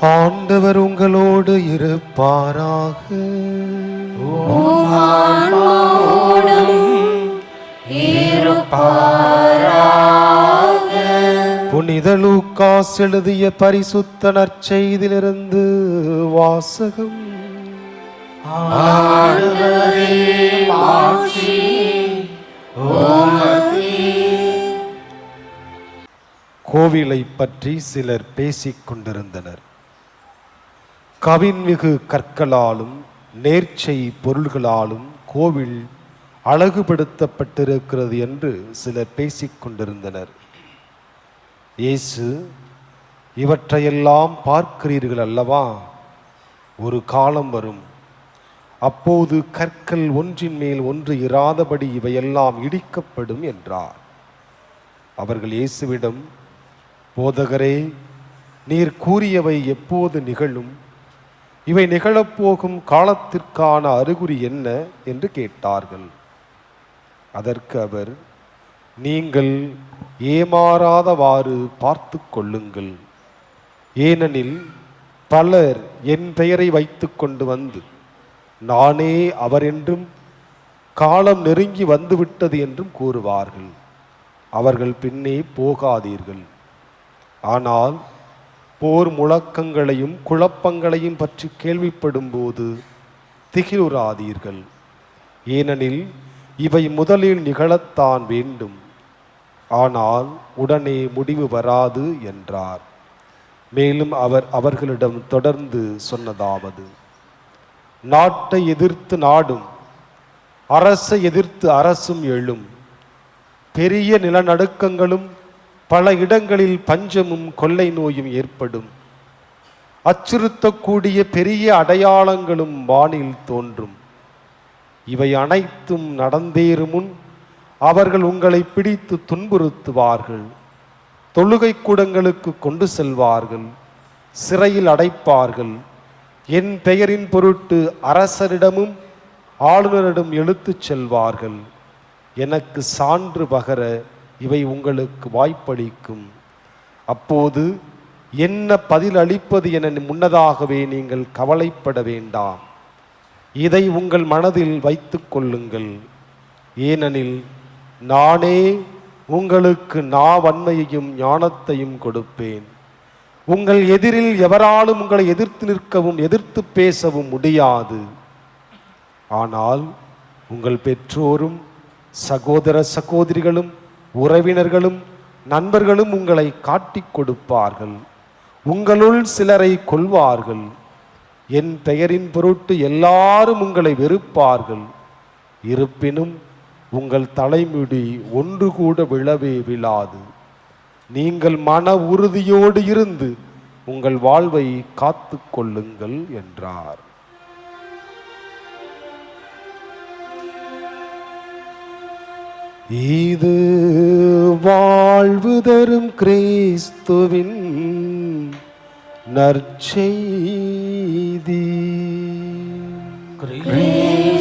ஆண்டவர் உங்களோடு இருப்பாராக. புனித லூக்காஸ் எழுதிய பரிசுத்த நற்செய்திலிருந்து வாசகம். கோவிலை பற்றி சிலர் பேசிக் கொண்டிருந்தனர் கவின்மிகு கற்களாலும் நேர்ச்சை பொருள்களாலும் கோவில் அழகுபடுத்தப்பட்டிருக்கிறது என்று சிலர் பேசிக் கொண்டிருந்தனர். இயேசு இவற்றையெல்லாம் பார்க்கிறீர்கள் அல்லவா? ஒரு காலம் வரும். அப்போது கற்கள் ஒன்றின் மேல் ஒன்று இராதபடி இவையெல்லாம் இடிக்கப்படும் என்றார். அவர்கள் இயேசுவிடம் போதகரே நீர் கூறியவை எப்போது நிகழும்? இவை நிகழப்போகும் காலத்திற்கான அறிகுறி என்ன என்று கேட்டார்கள். அதற்கு அவர் நீங்கள் ஏமாறாதவாறு பார்த்து கொள்ளுங்கள். ஏனெனில் பலர் என் பெயரை வைத்து கொண்டு வந்து நானே அவர் என்றும் காலம் நெருங்கி வந்துவிட்டது என்றும் கூறுவார்கள். அவர்கள் பின்னே போகாதீர்கள். ஆனால் போர் முழக்கங்களையும் குழப்பங்களையும் பற்றி கேள்விப்படும்போது திகிலுறாதீர்கள். ஏனெனில் இவை முதலில் நிகழத்தான் வேண்டும். ஆனால் உடனே முடிவு வராது என்றார். மேலும் அவர் அவர்களிடம் தொடர்ந்து சொன்னதாவது நாட்டை எதிர்த்து நாடும் அரசை எதிர்த்து அரசும் எழும் பெரிய நிலநடுக்கங்களும் பல இடங்களில் பஞ்சமும் கொள்ளை நோயும் ஏற்படும். அச்சுறுத்தக்கூடிய பெரிய அடையாளங்களும் வானில் தோன்றும். இவை அனைத்தும் நடந்தேறும் முன் அவர்கள் உங்களை பிடித்து துன்புறுத்துவார்கள். தொழுகை கூடங்களுக்கு கொண்டு செல்வார்கள். சிறையில் அடைப்பார்கள். என் பெயரின் பொருட்டு அரசரிடமும் ஆளுநரிடம் எழுத்துச் செல்வார்கள். எனக்கு சான்று பகர இவை உங்களுக்கு வாய்ப்பளிக்கும். அப்போது என்ன பதில் அளிப்பது என முன்னதாகவே நீங்கள் கவலைப்பட வேண்டாம். இதை உங்கள் மனதில் வைத்து கொள்ளுங்கள். ஏனெனில் நானே உங்களுக்கு நாவன்மையையும் ஞானத்தையும் கொடுப்பேன். உங்கள் எதிரில் எவராலும் உங்களை எதிர்த்து நிற்கவும் எதிர்த்து பேசவும் முடியாது. ஆனால் உங்கள் பெற்றோரும் சகோதர சகோதரிகளும் உறவினர்களும் நண்பர்களும் உங்களை காட்டிக் கொடுப்பார்கள். உங்களுள் சிலரை கொல்வார்கள். என் பெயரின் பொருட்டு எல்லாரும் உங்களை வெறுப்பார்கள். இருப்பினும் உங்கள் தலைமுடி ஒன்று கூட விழவே விழாது. நீங்கள் மன உறுதியோடு இருந்து உங்கள் வாழ்வை காத்து கொள்ளுங்கள் என்றார். இது வாழ்வு தரும் கிறிஸ்துவின் நற்செய்தி. கிறிஸ்துவே